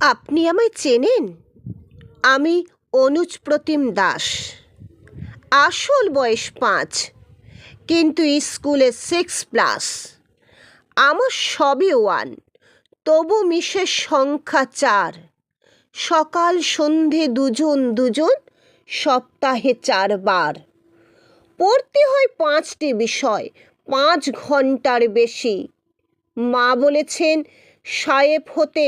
আপনি আমায় চেনেন? আমি অনুজ প্রতিম দাস। আসল বয়স পাঁচ, কিন্তু স্কুলে সিক্স প্লাস আমার সবই ওয়ান তবু মিশের সংখ্যা চার। সকাল, সন্ধে দুজন দুজন, সপ্তাহে চারবার। পড়তে হয় পাঁচটি বিষয়, পাঁচ ঘণ্টার বেশি। মা বলেছেন সাহেব হতে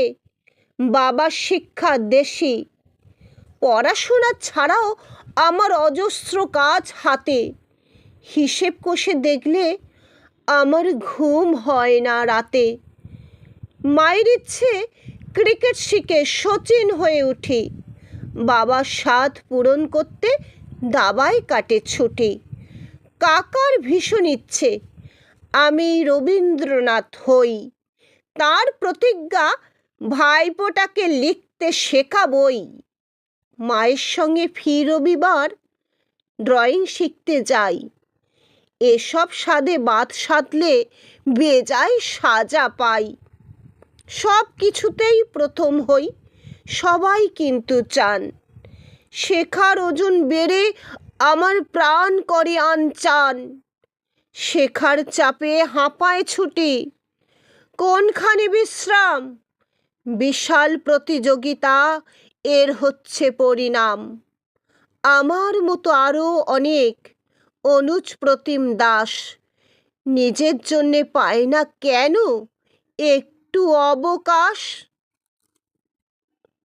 বাবার শিক্ষা দেশি। পড়াশোনা ছাড়াও আমার অজস্র কাজ হাতে। হিসেব কষে দেখলে আমার ঘুম হয় না রাতে। মায়ের ইচ্ছে ক্রিকেট শিখে সচিন হয়ে উঠি। বাবার স্বাদ পূরণ করতে দাবায় কাটে ছুটি। কাকার ভীষণ ইচ্ছে। আমি রবীন্দ্রনাথ হই। তার প্রতিজ্ঞা ভাইপোটাকে লিখতে শেখাবই। মায়ের সঙ্গে ফি রবিবার ড্রয়িং শিখতে যাই। এসব স্বাদে বাদ সাধলে বেজায় সাজা পাই। সব কিছুতেই প্রথম হই, সবাই কিন্তু চান। শেখার ওজন বেড়ে আমার প্রাণ করে আনচান। শেখার চাপে হাঁপায় ছুটি, কোনখানে বিশ্রাম? বিশাল প্রতিযোগিতা, এর হচ্ছে পরিণাম। আমার মতো আরও অনেক অনুজ প্রতিম দাস, নিজের জন্যে পায় না কেন? একটু অবকাশ?